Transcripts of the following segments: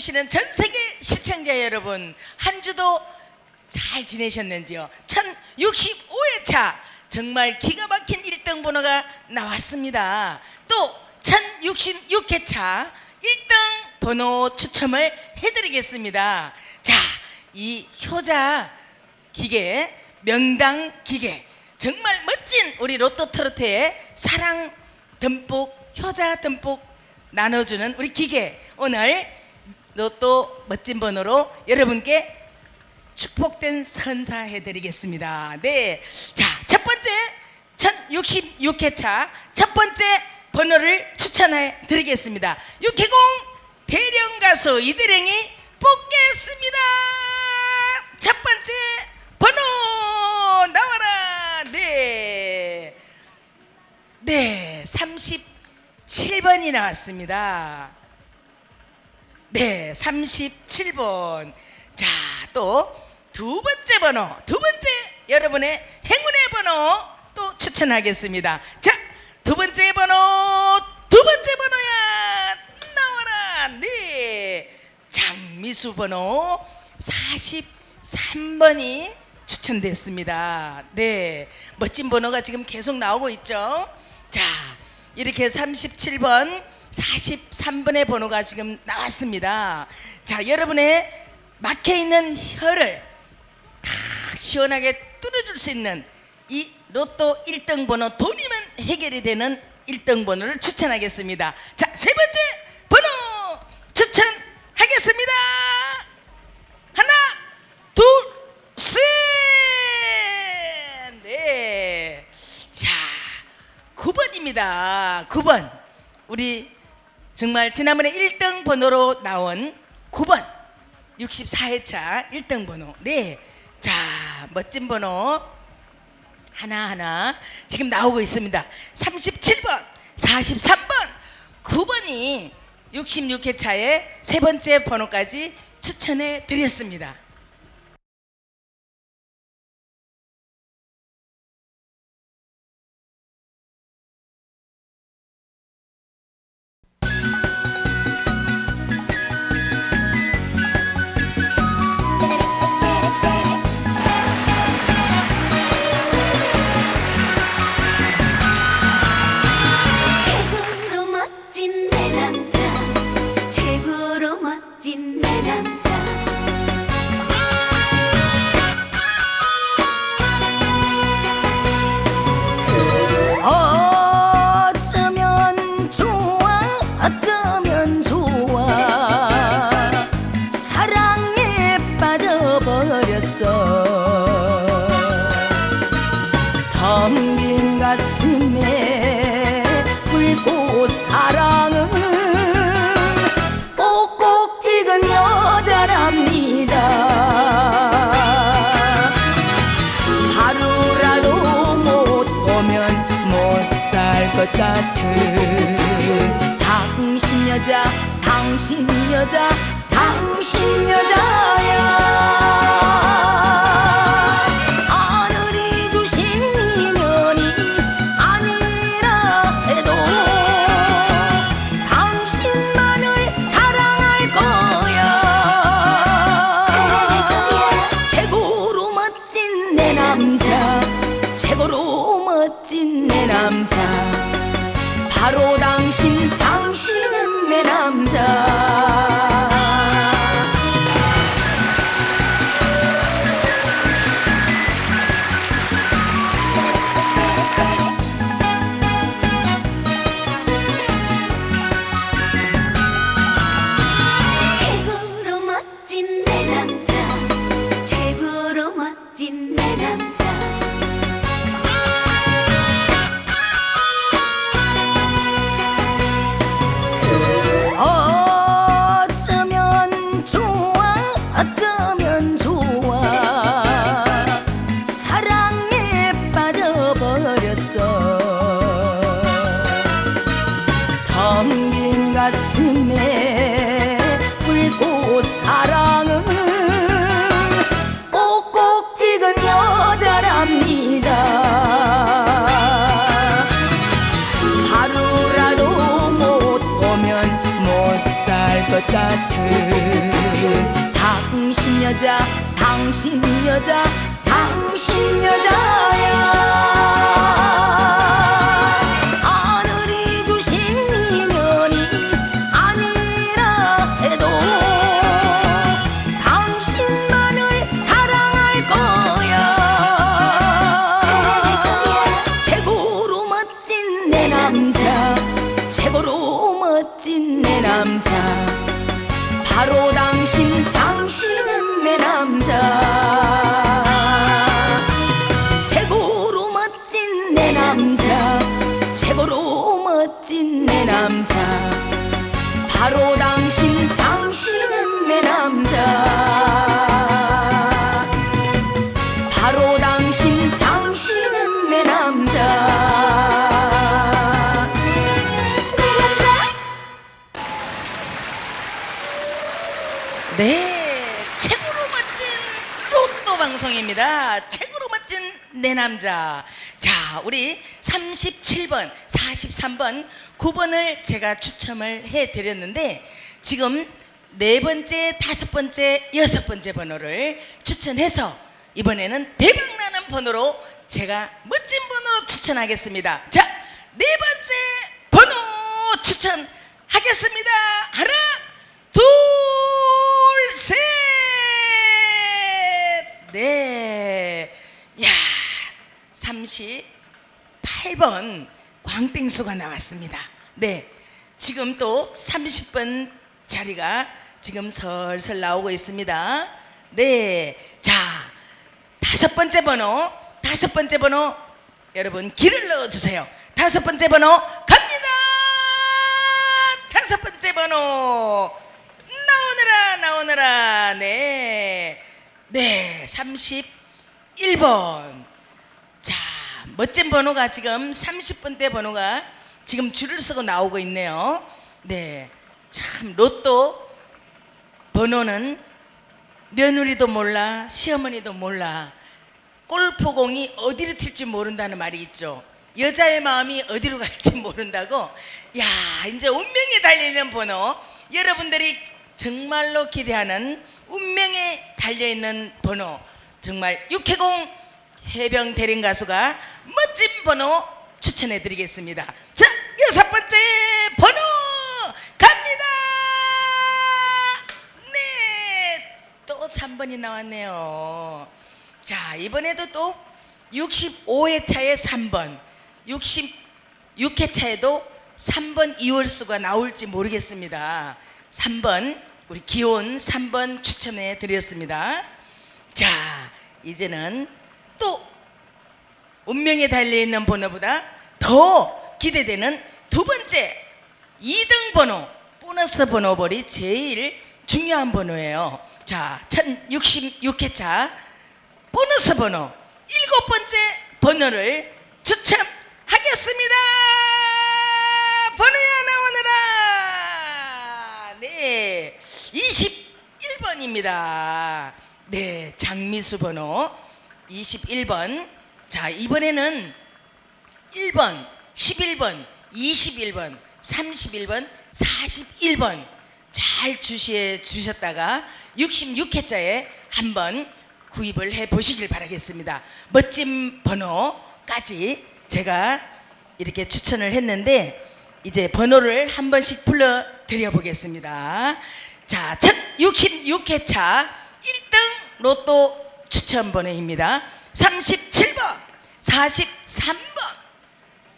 들어주시는 전 세계 시청자 여러분 한 주도 잘 지내셨는지요? 1065회차 정말 기가 막힌 1등 번호가 나왔습니다. 또 1066회차 1등 번호 추첨을 해드리겠습니다. 자, 이 효자 기계, 명당 기계 정말 멋진 우리 로또 트로트의 사랑 듬뿍 효자 듬뿍 나눠주는 우리 기계 오늘 로또 멋진 번호로 여러분께 축복된 선사해 드리겠습니다. 네, 자 첫 번째 1066회차 첫 번째 번호를 추천해 드리겠습니다. 육해공 대령 가수 이대령이 뽑겠습니다. 첫 번째 번호 나와라. 네. 네, 37번이 나왔습니다. 네, 37번. 자, 또 두 번째 번호, 두 번째 여러분의 행운의 번호 또 추천하겠습니다. 자, 두 번째 번호, 두 번째 번호야. 나와라. 네. 장미수 번호 43번이 추천됐습니다. 네. 멋진 번호가 지금 계속 나오고 있죠. 자, 이렇게 37번, 43번의 번호가 지금 나왔습니다. 자, 여러분의 막혀 있는 혀를 다 시원하게 뚫어줄 수 있는 이 로또 1등 번호 돈이면 해결이 되는 1등 번호를 추천하겠습니다. 자, 세 번째 번호 추천하겠습니다. 하나, 둘, 셋. 네. 자, 9번입니다. 9번. 우리 정말 지난번에 1등 번호로 나온 9번. 64회차 1등 번호. 네. 자, 멋진 번호 하나하나 지금 나오고 있습니다. 37번, 43번, 9번이 66회차의 세 번째 번호까지 추천해 드렸습니다. 꽃 사랑은 꼭꼭 찍은 여자랍니다. 하루라도 못 보면 못 살 것 같은 당신 여자 당신 여자 당신 여자야 가슴에 불꽃 사랑은 꼭꼭 찍은 여자랍니다. 하루라도 못 보면 못 살 것 같은 여자 당신 여자 당신 여자 남자. 바로 네, 최고로 멋진 로또 방송입니다. 최고로 멋진 내 남자. 자, 우리 37번, 43번, 9번을 제가 추첨을 해 드렸는데 지금 네 번째, 다섯 번째, 여섯 번째 번호를 추천해서 이번에는 대박 나는 번호로 제가 멋진 번호로 추천하겠습니다. 자, 네 번째 번호 추천하겠습니다. 하나, 둘, 네. 야, 38번 광땡수가 나왔습니다. 네. 지금 또 30번 자리가 지금 설설 나오고 있습니다. 네. 자, 다섯 번째 번호, 다섯 번째 번호, 여러분 길을 넣어주세요. 다섯 번째 번호 갑니다. 다섯 번째 번호 나오느라 나오느라 네. 네, 31번. 자, 멋진 번호가 지금 30번대 번호가 지금 줄을 서고 나오고 있네요. 네. 참 로또 번호는 며느리도 몰라, 시어머니도 몰라. 골프공이 어디로 튈지 모른다는 말이 있죠. 여자의 마음이 어디로 갈지 모른다고. 야, 이제 운명이 달리는 번호. 여러분들이 정말로 기대하는 운명에 달려있는 번호. 정말 육해공 해병 대령 가수가 멋진 번호 추천해 드리겠습니다. 자, 여섯 번째 번호 갑니다. 네, 또 3번이 나왔네요. 자, 이번에도 또 65회 차에 3번, 66회 차에도 3번 이월수가 나올지 모르겠습니다. 3번, 우리 기온 3번 추천해 드렸습니다. 자, 이제는 또 운명에 달려 있는 번호보다 더 기대되는 두 번째 2등 번호 보너스 번호볼이 제일 중요한 번호예요. 자, 1066회차 보너스 번호 일곱 번째 번호를 추첨하겠습니다. 번호야 나오느라. 네, 21번입니다. 네, 장미수 번호 21번. 자, 이번에는 1번, 11번, 21번, 31번, 41번 잘 주시해 주셨다가 66회자에 한번 구입을 해 보시길 바라겠습니다. 멋진 번호까지 제가 이렇게 추천을 했는데 이제 번호를 한 번씩 불러 드려 보겠습니다. 자, 1066회차 1등 로또 추천 번호입니다. 37번, 43번,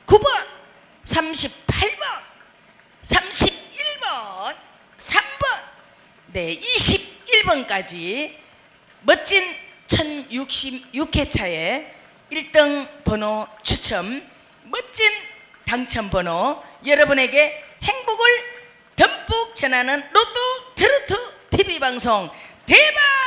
9번, 38번, 31번, 3번, 네, 21번까지 멋진 1066회차에 1등 번호 추첨, 멋진 당첨 번호, 여러분에게 행복을 듬뿍 전하는 로또 TV 방송 대박